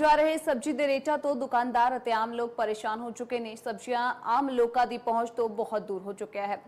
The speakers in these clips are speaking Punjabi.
ਜਾ ਰਹੇ ਸਬਜ਼ੀ ਦੇ ਰੇਟਾਂ ਤੋਂ ਦੁਕਾਨਦਾਰ ਅਤੇ ਆਮ ਲੋਕ ਪਰੇਸ਼ਾਨ ਹੋ ਚੁੱਕੇ ਨੇ। ਸਬਜ਼ੀਆਂ ਆਮ ਲੋਕਾਂ ਦੀ ਪਹੁੰਚ ਤੋਂ ਬਹੁਤ ਦੂਰ ਹੋ ਚੁੱਕਿਆ ਹੈ।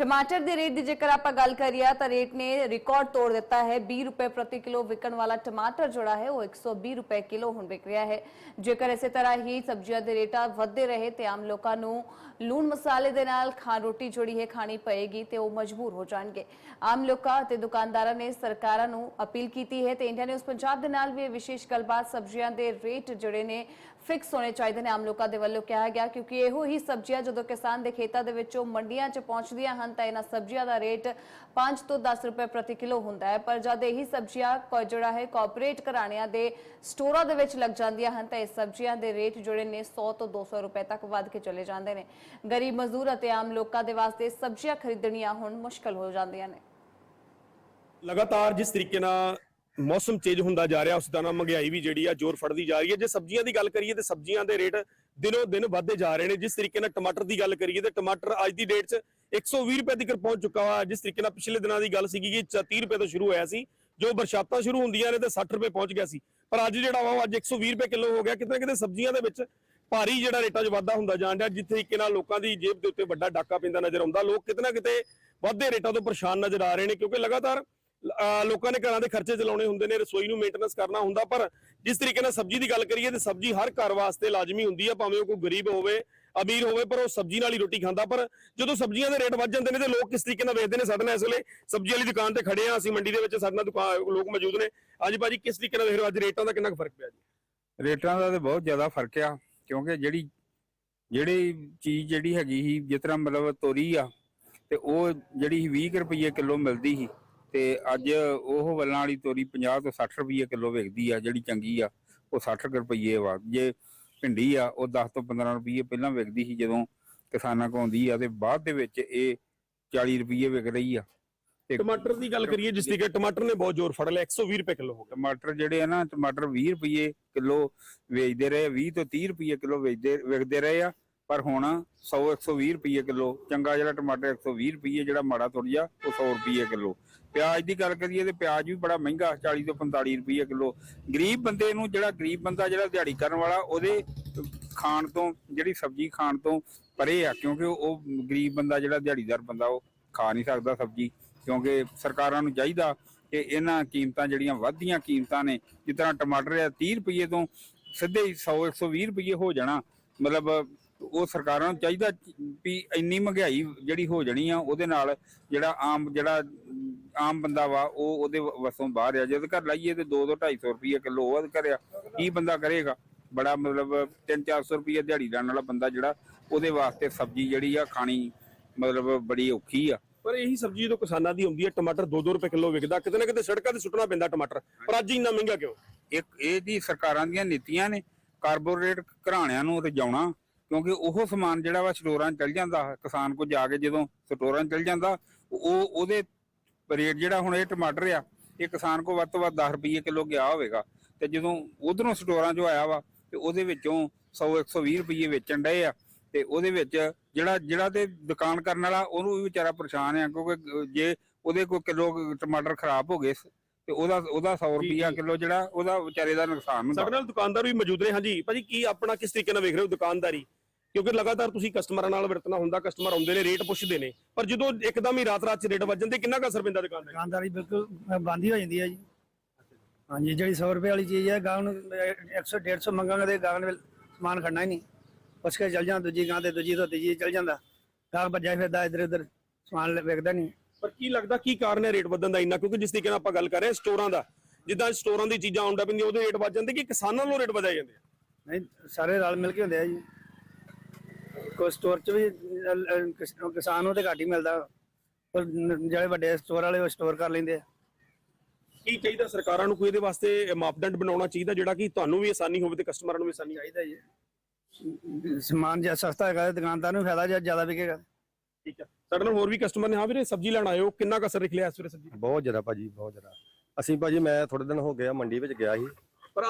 ਟਮਾਟਰ ਦੇ ਰੇਟ ਦੀ ਜੇਕਰ ਆਪਾਂ ਗੱਲ ਕਰੀਏ ਤਾਂ ਰੇਟ ਨੇ ਰਿਕਾਰਡ ਤੋੜ ਦਿੱਤਾ ਹੈ 20 ਰੁਪਏ ਪ੍ਰਤੀ ਕਿਲੋ ਵਿਕਣ ਵਾਲਾ ਟਮਾਟਰ ਜਿਹੜਾ ਹੈ ਉਹ 120 ਰੁਪਏ ਕਿਲੋ ਹੁਣ ਵਿਕ ਰਿਹਾ ਹੈ ਜੇਕਰ ਇਸੇ ਤਰ੍ਹਾਂ ਹੀ ਸਬਜ਼ੀਆਂ ਦੇ ਰੇਟਾਂ ਵੱਧਦੇ ਰਹੇ ਤੇ ਆਮ ਲੋਕਾਂ ਨੂੰ ਲੂਣ ਮਸਾਲੇ ਦੇ ਨਾਲ ਖਾਣ ਰੋਟੀ ਜਿਹੜੀ ਹੈ ਖਾਣੀ ਪਏਗੀ ਤੇ ਉਹ ਮਜਬੂਰ ਹੋ ਜਾਣਗੇ ਆਮ ਲੋਕਾਂ ਅਤੇ ਦੁਕਾਨਦਾਰਾਂ ਨੇ ਸਰਕਾਰਾਂ ਨੂੰ ਅਪੀਲ ਕੀਤੀ ਹੈ ਤੇ ਇੰਡੀਆ ਨਿਊਜ਼ ਪੰਜਾਬ ਦੇ ਨਾਲ ਵੀ ਇਹ ਵਿਸ਼ੇਸ਼ ਗੱਲਬਾਤ ਸਬਜ਼ੀਆਂ ਦੇ ਰੇਟ ਜਿਹੜੇ ਨੇ ਫਿਕਸ ਹੋਣੇ ਚਾਹੀਦੇ ਨੇ ਆਮ ਲੋਕਾਂ ਦੇ ਵੱਲੋਂ ਕਿਹਾ ਗਿਆ, ਕਿਉਂਕਿ ਇਹੋ ਹੀ ਸਬਜ਼ੀਆਂ ਜਦੋਂ ਕਿਸਾਨ ਦੇ ਖੇਤਾਂ ਦੇ ਵਿੱਚੋਂ ਮੰਡੀਆਂ 'ਚ ਪਹੁੰਚਦੀਆਂ ਹਨ ਤਾਂ ਇਹਨਾਂ ਸਬਜ਼ੀਆਂ ਦਾ ਰੇਟ 5 ਤੋਂ 10 ਰੁਪਏ ਪ੍ਰਤੀ ਕਿਲੋ ਹੁੰਦਾ ਹੈ। ਪਰ ਜਦ ਇਹੀ ਸਬਜ਼ੀਆਂ ਜਿਹੜਾ ਹੈ ਕਾਰਪੋਰੇਟ ਘਰਾਣਿਆਂ ਦੇ ਸਟੋਰਾਂ ਦੇ ਵਿੱਚ ਲੱਗ ਜਾਂਦੀਆਂ ਹਨ ਤਾਂ ਇਹ ਸਬਜ਼ੀਆਂ ਦੇ ਰੇਟ ਜਿਹੜੇ ਨੇ 100 ਤੋਂ 200 ਰੁਪਏ ਤੱਕ ਵੱਧ ਕੇ ਚਲੇ ਜਾਂਦੇ ਨੇ। ਗਰੀਬ ਮਜ਼ਦੂਰ ਅਤੇ ਆਮ ਲੋਕਾਂ ਦੇ ਵਾਸਤੇ ਸਬਜ਼ੀਆਂ ਖਰੀਦਣੀਆਂ ਹੁਣ ਮੁਸ਼ਕਲ ਹੋ ਜਾਂਦੀਆਂ ਨੇ। ਲਗਾਤਾਰ ਜਿਸ ਤਰੀਕੇ ਨਾਲ ਮੌਸਮ ਚੇਂਜ ਹੁੰਦਾ ਜਾ ਰਿਹਾ ਉਸ ਦਾ ਨਾਲ ਮਹਿੰਗਾਈ ਵੀ ਜਿਹੜੀ ਆ ਜ਼ੋਰ ਫੜਦੀ ਜਾ ਰਹੀ ਹੈ। ਜੇ ਸਬਜ਼ੀਆਂ ਦੀ ਗੱਲ ਕਰੀਏ ਤੇ ਸਬਜ਼ੀਆਂ ਦੇ ਰੇਟ ਦਿਨੋ ਦਿਨ ਵੱਧਦੇ ਜਾ ਰਹੇ ਨੇ। ਜਿਸ ਤਰੀਕੇ ਨਾਲ ਟਮਾਟਰ ਦੀ ਗੱਲ ਕਰੀਏ ਤੇ ਟਮਾਟਰ ਅੱਜ ਦੀ ਡੇਟ 'ਚ 120 ਰੁਪਏ ਤੱਕ ਪਹੁੰਚ ਚੁੱਕਾ ਵਾ ਜਿਸ ਤਰੀਕੇ ਨਾਲ ਪਿਛਲੇ ਦਿਨਾਂ ਦੀ ਗੱਲ ਸੀਗੀ ਕਿ 30 ਰੁਪਏ ਤੋਂ ਸ਼ੁਰੂ ਹੋਇਆ ਸੀ, ਜੋ ਬਰਸਾਤਾਂ ਸ਼ੁਰੂ ਹੁੰਦੀਆਂ ਨੇ ਤੇ 60 ਰੁਪਏ ਪਹੁੰਚ ਗਿਆ ਸੀ। ਪਰ ਅੱਜ ਜਿਹੜਾ ਵਾ, ਉਹ ਅੱਜ 120 ਰੁਪਏ ਕਿਲੋ ਹੋ ਗਿਆ। ਕਿਤੇ ਨਾ ਕਿਤੇ ਸਬਜ਼ੀਆਂ ਦੇ ਵਿੱਚ ਭਾਰੀ ਜਿਹੜਾ ਰੇਟਾਂ 'ਚ ਵਾਧਾ ਹੁੰਦਾ ਜਾਣ ਰਿਹਾ ਜਿਸ ਤਰੀਕੇ ਨਾਲ ਲੋਕਾਂ ਦੀ ਜੇਬ ਦੇ ਉੱਤੇ ਵੱਡਾ ਡਾਕਾ ਪੈਂਦਾ ਨਜ਼ਰ ਆਉਂਦਾ। ਲੋਕ ਕਿਤੇ ਨਾ ਕਿਤੇ ਵੱਧਦੇ ਰੇਟਾਂ ਤੋਂ ਪਰੇਸ਼ਾਨ ਨਜ਼ਰ ਆ ਰਹੇ ਨੇ, ਕਿਉਂਕਿ ਲਗਾਤਾਰ ਲੋਕਾਂ ਨੇ ਘਰਾਂ ਦੇ ਖਰਚੇ ਚਲਾਉਣੇ ਹੁੰਦੇ ਨੇ, ਰਸੋਈ ਨੂੰ ਮੇਨਟੇਨੈਂਸ ਕਰਨਾ ਹੁੰਦਾ, ਪਰ ਜਿਸ ਤਰੀਕੇ ਨਾਲ ਸਬਜ਼ੀ ਦੀ ਗੱਲ ਕਰੀਏ ਤੇ ਸਬਜ਼ੀ ਹਰ ਘਰ ਵਾਸਤੇ ਲਾਜ਼ਮੀ ਹੁੰਦੀ ਆ, ਭਾਵੇਂ ਉਹ ਕੋਈ ਗਰੀਬ ਹੋਵੇ, ਅਮੀਰ ਹੋਵੇ, ਪਰ ਉਹ ਸਬਜ਼ੀ ਨਾਲ ਹੀ ਰੋਟੀ ਖਾਂਦਾ, ਪਰ ਜਦੋਂ ਸਬਜ਼ੀਆਂ ਦੇ ਰੇਟ ਵੱਧ ਜਾਂਦੇ ਨੇ ਤੇ ਲੋਕ ਕਿਸ ਤਰੀਕੇ ਨਾਲ ਵੇਚਦੇ ਨੇ, ਸਾਡੇ ਨਾਲ ਇਸ ਵੇਲੇ ਸਬਜ਼ੀ ਵਾਲੀ ਦੁਕਾਨ ਤੇ ਖੜੇ ਆ, ਅਸੀਂ ਮੰਡੀ ਦੇ ਵਿੱਚ ਸਾਡੇ ਨਾਲ ਦੁਕਾਨ ਲੋਕ ਮੌਜੂਦ ਨੇ। ਅੱਜ ਭਾਜੀ, ਕਿਸ ਤਰੀਕੇ ਨਾਲ ਵੇਖ ਰਹੇ ਹੋ ਅੱਜ ਰੇਟਾਂ ਦਾ ਕਿੰਨਾ ਕੁ ਫ਼ਰਕ ਪਿਆ ਜੀ? ਰੇਟਾਂ ਦਾ ਤੇ ਬਹੁਤ ਜ਼ਿਆਦਾ ਫ਼ਰਕ ਆ, ਕਿਉਂਕਿ ਜਿਹੜੀ ਜਿਹੜੀ ਚੀਜ਼ ਜਿਹੜੀ ਹੈਗੀ ਸੀ, ਜਿਸ ਤਰ੍ਹਾਂ ਮਤਲਬ ਤੋਰੀ ਆ, ਤੇ ਉਹ ਜਿਹੜੀ ਸੀ 20 ਕੁ ਰੁਪਏ ਕਿਲੋ ਮਿਲਦੀ ਸੀ। ਤੇ ਅੱਜ ਉਹ ਵੱਲਾਂ ਵਾਲੀ ਤੋਰੀ 50 ਤੋਂ 60 ਰੁਪਏ ਕਿਲੋ ਵਿਕਦੀ ਆ ਜਿਹੜੀ ਚੰਗੀ ਆ ਉਹ 60 ਕੁ ਰੁਪਏ ਵਾ। ਜੇ ਭਿੰਡੀ ਆ ਉਹ 10 ਤੋਂ 15 ਰੁਪਏ ਪਹਿਲਾਂ ਵਿਕਦੀ ਸੀ ਜਦੋਂ ਕਿਸਾਨਾਂ ਕੋਲ ਆਉਂਦੀ ਆ ਤੇ ਬਾਅਦ ਦੇ ਵਿੱਚ ਇਹ 40 ਰੁਪਏ ਵਿਕ ਰਹੀ ਆ। ਤੇ ਟਮਾਟਰ ਦੀ ਗੱਲ ਕਰੀਏ ਜਿਸ ਤਰੀਕੇ ਟਮਾਟਰ ਨੇ ਬਹੁਤ ਜ਼ੋਰ ਫੜ ਲਿਆ 120 ਰੁਪਏ ਕਿਲੋ ਹੋ ਗਿਆ। ਟਮਾਟਰ ਜਿਹੜੇ ਆ ਨਾ ਟਮਾਟਰ 20 ਰੁਪਏ ਕਿਲੋ ਵੇਚਦੇ ਰਹੇ 20 ਤੋਂ 30 ਰੁਪਏ ਕਿਲੋ ਵੇਚਦੇ ਵਿਕਦੇ ਰਹੇ ਆ। ਪਰ ਹੁਣ 100 120 ਰੁਪਏ ਕਿਲੋ, ਚੰਗਾ ਜਿਹੜਾ ਟਮਾਟਰ 120 ਰੁਪਏ ਜਿਹੜਾ ਮਾੜਾ ਥੋੜਾ ਜਿਹਾ, ਉਹ 100 ਰੁਪਏ ਕਿਲੋ। ਪਿਆਜ਼ ਦੀ ਗੱਲ ਕਰੀਏ ਤੇ ਪਿਆਜ਼ ਵੀ ਬੜਾ ਮਹਿੰਗਾ 40 ਤੋਂ 45 ਰੁਪਏ ਕਿਲੋ। ਗਰੀਬ ਬੰਦੇ ਨੂੰ ਜਿਹੜਾ, ਗਰੀਬ ਬੰਦਾ ਜਿਹੜਾ ਦਿਹਾੜੀ ਕਰਨ ਵਾਲਾ, ਉਹਦੇ ਖਾਣ ਤੋਂ, ਜਿਹੜੀ ਸਬਜ਼ੀ ਖਾਣ ਤੋਂ ਪਰੇ ਆ, ਕਿਉਂਕਿ ਉਹ ਗਰੀਬ ਬੰਦਾ ਜਿਹੜਾ ਦਿਹਾੜੀਦਾਰ ਬੰਦਾ, ਉਹ ਖਾ ਨਹੀਂ ਸਕਦਾ ਸਬਜ਼ੀ, ਕਿਉਂਕਿ ਸਰਕਾਰਾਂ ਨੂੰ ਚਾਹੀਦਾ ਕਿ ਇਹਨਾਂ ਕੀਮਤਾਂ ਜਿਹੜੀਆਂ ਵੱਧਦੀਆਂ ਕੀਮਤਾਂ ਨੇ, ਜਿਸ ਤਰ੍ਹਾਂ ਟਮਾਟਰ ਆ 30 ਰੁਪਏ ਤੋਂ ਸਿੱਧੇ ਹੀ 100 120 ਰੁਪਏ ਹੋ ਜਾਣਾ। ਮਤਲਬ ਉਹ ਸਰਕਾਰਾਂ ਨੂੰ ਚਾਹੀਦਾ ਵੀ ਇੰਨੀ ਮਹਿੰਗਾਈ ਜਿਹੜੀ ਹੋ ਜਾਣੀ ਆ ਉਹਦੇ ਨਾਲ ਜਿਹੜਾ ਆਮ ਜਿਹੜਾ ਆਮ ਬੰਦਾ ਵਾ ਉਹ ਉਹਦੇ ਵਸੋਂ ਬਾਹਰ ਆ। ਜਦ ਘਰ ਲਾਈਏ ਤੇ 2 2 250 ਰੁਪਏ ਕਿਲੋ ਉਹ ਕਰਿਆ ਕੀ ਬੰਦਾ ਕਰੇਗਾ? ਬੜਾ ਮਤਲਬ 3 400 ਰੁਪਏ ਦਿਹਾੜੀ ਲੈਣ ਵਾਲਾ ਬੰਦਾ ਜਿਹੜਾ ਉਹਦੇ ਵਾਸਤੇ ਸਬਜ਼ੀ ਜਿਹੜੀ ਆ ਖਾਣੀ ਮਤਲਬ ਬੜੀ ਔਖੀ ਆ। ਪਰ ਇਹੀ ਸਬਜ਼ੀ ਜਦੋਂ ਕਿਸਾਨਾਂ ਦੀ ਹੁੰਦੀ ਹੈ ਟਮਾਟਰ 2-2 ਰੁਪਏ ਕਿਲੋ ਵਿਕਦਾ ਕਿਤੇ ਨਾ ਕਿਤੇ ਸੜਕਾਂ ਤੇ ਸੁੱਟਣਾ ਪੈਂਦਾ ਟਮਾਟਰ। ਪਰ ਅੱਜ ਇੰਨਾ ਮਹਿੰਗਾ ਕਿਉਂ? ਇੱਕ ਇਹ ਦੀ ਸਰਕਾਰਾਂ ਦੀਆਂ ਨੀਤੀਆਂ ਨੇ ਕਾਰਬੋਰੇਟ ਘਰਾਣਿਆਂ ਨੂੰ ਰਜਾਉਣਾ ਕਿਉਂਕਿ ਉਹ ਸਮਾਨ ਜਿਹੜਾ ਵਾ ਸਟੋਰਾਂ 'ਚ ਚਲ ਜਾਂਦਾ ਕਿਸਾਨ ਕੋ ਜਾ ਕੇ ਜਦੋਂ ਸਟੋਰਾਂ ਚਲ ਜਾਂਦਾ ਉਹ ਉਹਦੇ ਰੇਟ ਜਿਹੜਾ ਹੁਣ ਇਹ ਟਮਾਟਰ ਆ ਇਹ ਕਿਸਾਨ ਕੋ ਵੱਧ ਤੋਂ ਵੱਧ 10 ਰੁਪਏ ਕਿਲੋ ਗਿਆ ਹੋਵੇਗਾ। ਤੇ ਜਦੋਂ ਉਧਰੋਂ ਸਟੋਰਾਂ 'ਚੋਂ ਆਇਆ ਵਾ ਤੇ ਉਹਦੇ ਵਿੱਚੋਂ 100 120 ਰੁਪਏ ਵੇਚਣ ਡਏ ਆ। ਤੇ ਉਹਦੇ ਵਿੱਚ ਜਿਹੜਾ ਜਿਹੜਾ ਤੇ ਦੁਕਾਨ ਕਰਨ ਵਾਲਾ ਉਹਨੂੰ ਵੀ ਵਿਚਾਰਾ ਪਰੇਸ਼ਾਨ ਆ ਕਿਉਂਕਿ ਜੇ ਉਹਦੇ ਕੋਈ ਕਿਲੋ ਟਮਾਟਰ ਖਰਾਬ ਹੋ ਗਏ ਤੇ ਉਹਦਾ ਉਹਦਾ 100 ਜੀ, ਰੁਪਿਆ। ਕਿਲੋ ਜਿਹੜਾ ਉਹਦਾ ਵਿਚਾਰੇ ਦਾ ਨੁਕਸਾਨ ਹੁੰਦਾ। ਸਾਡੇ ਨਾਲ ਦੁਕਾਨਦਾਰ ਵੀ ਮੌਜੂਦ ਨੇ ਹਾਂਜੀ। ਭਾਜੀ ਕੀ ਆਪਣਾ ਕਿਸ ਤਰੀਕੇ ਨਾਲ ਵੇਖ ਰਹੇ ਹੋ ਦੁਕਾਨਦਾਰੀ? ਕਿਉਂਕਿ ਲਗਾਤਾਰ ਤੁਸੀਂ ਕਸਟਮਰਾਂ ਨਾਲ ਵਰਤਣਾ ਹੁੰਦਾ ਕਸਟਮਰ ਆਉਂਦੇ ਨੇ ਰੇਟ ਪੁੱਛਦੇ ਨੇ ਪਰ ਜਦੋਂ ਇੱਕਦਮ ਹੀ ਰਾਤ ਰਾਤ ਚ ਰੇਟ ਵੱਜ ਜਾਂਦੇ ਕਿੰਨਾ ਕੁ ਅਸਰ ਪੈਂਦਾ ਦੁਕਾਨਦਾਰ ਦੁਕਾਨਦਾਰੀ ਬਿਲਕੁਲ ਬੰਦ ਹੀ ਹੋ ਜਾਂਦੀ ਹੈ ਜੀ। ਹਾਂਜੀ ਜਿਹੜੀ 100 ਰੁਪਏ ਵਾਲੀ ਚੀਜ਼ ਹੈ ਗਾਹਕ ਨੂੰ 100 150 ਮੰਗਾਂਗੇ ਤੇ ਗਾਹਕ ਨੇ ਸਮਾਨ ਖੜਨਾ ਹੀ ਨਹੀਂ। ਪੁੱਛ ਕੇ ਚੱਲ ਜਾਂਦਾ ਦੂਜੀ ਗਾਂ ਤੇ ਦੂਜੀ ਤੋਂ ਤੀਜੀ ਚੱਲ ਜਾਂਦਾ। ਗਾਹਕ ਭੱਜਿਆ ਫਿਰਦਾ ਇੱਧਰ ਉੱਧਰ ਸਮਾਨ ਵਿਕਦਾ ਨਹੀਂ। ਪਰ ਕੀ ਲੱਗਦਾ ਕੀ ਕਾਰਨ ਹੈ ਰੇਟ ਵਧਣ ਦਾ ਇੰਨਾ? ਕਿਉਂਕਿ ਜਿਸ ਤਰੀਕੇ ਨਾਲ ਆਪਾਂ ਗੱਲ ਕਰ ਰਹੇ ਹਾਂ ਸਟੋਰਾਂ ਦਾ ਜਿੱਦਾਂ ਸਟੋਰਾਂ ਦੀ ਚੀਜ਼ਾਂ ਆਉਂਦਾ ਪੈਂਦੀਆਂ ਉਹਦੇ ਰੇਟ ਵੱਜ ਜਾਂਦੇ ਕਿ ਕਿਸਾਨਾਂ ਨੂੰ ਰੇਟ ਵਧਾਏ ਜਾਂਦੇ ਆ? ਨਹੀਂ ਸਾਰੇ ਰਲ ਮਿਲ ਕੇ ਹੁੰਦੇ ਆ ਜੀ। ਕੋਈ ਸਟੋਰ 'ਚ ਵੀ ਕਿਸ- ਕਿਸਾਨ ਨੂੰ ਤੇ ਘੱਟ ਹੀ ਮਿਲਦਾ। ਪਰ ਨ- ਜਿਹੜੇ ਵੱਡੇ ਸਟੋਰ ਵਾਲੇ ਉਹ ਸਟੋਰ ਕਰ ਲੈਂਦੇ ਆ। ਕੀ ਚਾਹੀਦਾ ਸਰਕਾਰਾਂ ਨੂੰ ਕੋਈ ਇਹਦੇ ਵਾਸਤੇ ਮਾਪਦੰਡ ਬਣਾਉਣਾ ਚਾਹੀਦਾ ਜਿਹੜਾ ਕਿ ਤੁਹਾਨੂੰ ਵੀ ਆਸਾਨੀ ਹੋਵੇ ਤੇ ਕਸਟਮਰਾਂ ਨੂੰ ਵੀ ਆਸਾਨੀ ਆਏ ਚਾਹੀਦਾ ਜੀ। ਸਮਾਨ ਜੇ ਸਸਤਾ ਹੈਗਾ ਤੇ ਦੁਕਾਨਦਾਰ ਨੂੰ ਫਾਇਦਾ ਜੇ ਜ਼ਿਆਦਾ ਵਿਕੇਗਾ। ਠੀਕ ਹੈ। ਸਾਡੇ ਨਾਲ ਹੋਰ ਵੀ ਕਸਟਮਰ ਨੇ। ਹਾਂ ਵੀਰੇ ਸਬਜ਼ੀ ਲੈਣ ਆਏ ਹੋ ਕਿੰਨਾ ਕੁ ਅਸਰ ਨਿਕਲਿਆ ਇਸ ਵੇਲੇ ਸਬਜ਼ੀ? ਬਹੁਤ ਜ਼ਿਆਦਾ ਭਾਜੀ ਬਹੁਤ ਜ਼ਿਆਦਾ। ਅਸੀਂ ਭਾਜੀ ਮੈਂ ਥੋੜੇ ਦਿਨ ਹੋ ਗਿਆ ਮੰਡੀ ਵਿੱਚ ਗਿਆ ਸੀ।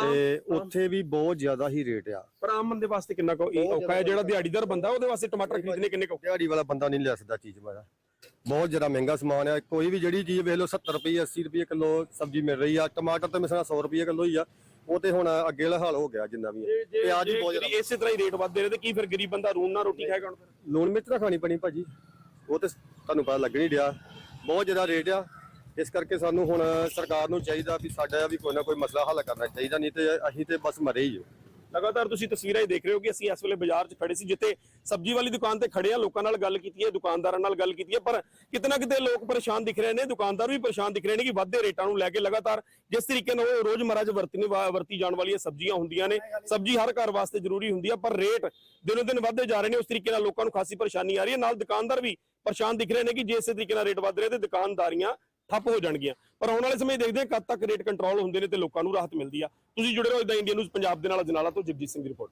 ਤੇ ਉੱਥੇ ਵੀ ਬਹੁਤ ਜ਼ਿਆਦਾ ਹੀ ਰੇਟ ਆ। ਪਰ ਆਮ ਬੰਦੇ ਵਾਸਤੇ ਕਿੰਨਾ ਕੁ ਔਖਾ ਹੈ? ਜਿਹੜਾ ਦਿਹਾੜੀਦਾਰ ਬੰਦਾ ਉਹਦੇ ਵਾਸਤੇ ਟਮਾਟਰ ਖਰੀਦਣੇ ਕਿੰਨੇ ਕੁ? ਦਿਹਾੜੀ ਵਾਲਾ ਬੰਦਾ ਨਹੀਂ ਲੈ ਸਕਦਾ ਚੀਜ਼ ਮਾਰਾ ਬਹੁਤ ਜ਼ਿਆਦਾ ਮਹਿੰਗਾ ਸਮਾਨ ਆ। ਕੋਈ ਵੀ ਜਿਹੜੀ ਚੀਜ਼ ਵੇਖ ਲਓ 70 ਰੁਪਏ 80 ਰੁਪਏ ਕਿਲੋ ਸਬਜ਼ੀ ਮਿਲ ਰਹੀ ਆ। ਟਮਾਟਰ ਤਾਂ ਮਿਸਣਾ 100 ਰੁਪਏ ਕਿਲੋ ਹੀ ਆ। ਉਹ ਤੇ ਹੁਣ ਅੱਗੇ ਵਾਲਾ ਹਾਲ ਹੋ ਗਿਆ ਜਿੰਨਾ ਵੀ ਹੈ ਪਿਆਜ਼ ਹੀ ਬਹੁਤ ਜ਼ਿਆਦਾ ਇਸੇ ਤਰ੍ਹਾਂ ਹੀ ਰੇਟ ਵੱਧਦੇ ਰਹੇ ਤੇ ਕੀ ਫਿਰ ਗਰੀਬ ਬੰਦਾ ਰੂਨ ਨਾਲ ਰੋਟੀ ਖਾਏਗਾ ਹੁਣ ਫਿਰ? ਲੂਣ ਮਿਰਚ ਤਾਂ ਖਾਣੀ ਪੈਣੀ ਭਾਜੀ। ਉਹ ਤੇ ਤੁਹਾਨੂੰ ਪਤਾ ਲੱਗ ਨਹੀਂ ਡਿਆ। ਬਹੁਤ ਜ਼ਿਆਦਾ ਰੇਟ ਆ। ਇਸ ਕਰਕੇ ਸਾਨੂੰ ਹੁਣ ਸਰਕਾਰ ਨੂੰ ਚਾਹੀਦਾ ਵੀ ਸਾਡਾ ਵੀ ਕੋਈ ਨਾ ਕੋਈ ਮਸਲਾ ਹੱਲ ਕਰਨਾ ਚਾਹੀਦਾ, ਨਹੀਂ ਤੇ ਅਸੀਂ ਤੇ ਬਸ ਮਰੇ ਹੀ ਹਾਂ। ਲਗਾਤਾਰ ਤੁਸੀਂ ਤਸਵੀਰਾਂ ਹੀ ਦੇਖ ਰਹੇ ਹੋ ਕਿ ਅਸੀਂ ਇਸ ਵੇਲੇ ਬਾਜ਼ਾਰ 'ਚ ਖੜੇ ਸੀ, ਜਿੱਥੇ ਸਬਜ਼ੀ ਵਾਲੀ ਦੁਕਾਨ ਤੇ ਖੜੇ ਆ, ਲੋਕਾਂ ਨਾਲ ਗੱਲ ਕੀਤੀ ਹੈ, ਦੁਕਾਨਦਾਰਾਂ ਨਾਲ ਗੱਲ ਕੀਤੀ ਹੈ, ਪਰ ਕਿਤਨਾ ਕਿਤੇ ਲੋਕ ਪਰੇਸ਼ਾਨ ਦਿਖ ਰਹੇ ਨੇ, ਦੁਕਾਨਦਾਰ ਵੀ ਪਰੇਸ਼ਾਨ ਦਿਖ ਰਹੇ ਨੇ ਕਿ ਵੱਧਦੇ ਰੇਟਾਂ ਨੂੰ ਲੈ ਕੇ ਲਗਾਤਾਰ ਜਿਸ ਤਰੀਕੇ ਨਾਲ ਉਹ ਰੋਜ਼ਮਰਰਾ 'ਚ ਵਰਤਨੇ ਵਰਤੀ ਜਾਣ ਵਾਲੀਆਂ ਸਬਜ਼ੀਆਂ ਹੁੰਦੀਆਂ ਨੇ, ਸਬਜ਼ੀ ਹਰ ਘਰ ਵਾਸਤੇ ਜ਼ਰੂਰੀ ਹੁੰਦੀ ਆ, ਪਰ ਰੇਟ ਦਿਨੋ ਦਿਨ ਵੱਧਦੇ ਜਾ ਰਹੇ ਨੇ, ਉਸ ਤਰੀਕੇ ਨਾਲ ਲੋਕਾਂ ਨੂੰ ਖਾਸੀ ਪਰੇਸ਼ਾਨੀ ਆ ਰਹੀ ਹੈ। ਨਾਲ ਦੁਕਾਨਦਾਰ ਵੀ ਪਰੇਸ਼ਾਨ ਦਿਖ ਰਹੇ ਨੇ ਕਿ ਜੇ ਇਸੇ ਤਰੀਕੇ ਨਾਲ ਰੇਟ ਵੱਧ ਰਹੇ ਤੇ ਦੁਕਾਨਦਾਰੀਆਂ ਠੱਪ ਹੋ ਜਾਣਗੀਆਂ। ਪਰ ਆਉਣ ਵਾਲੇ ਸਮੇਂ ਦੇਖਦੇ ਹਾਂ ਕਦ ਤੱਕ ਰੇਟ ਕੰਟਰੋਲ ਹੁੰਦੇ ਨੇ ਤੇ ਲੋਕਾਂ ਨੂੰ ਰਾਹਤ ਮਿਲਦੀ ਆ। ਤੁਸੀਂ ਜੁੜੇ ਰਹੋ ਇਦਾਂ ਇੰਡੀਆ ਨਿਊਜ਼ ਪੰਜਾਬ ਦੇ ਨਾਲ, ਅਜਨਾਲਾ ਤੋਂ ਜਗਜੀਤ ਸਿੰਘ ਦੀ ਰਿਪੋਰਟ।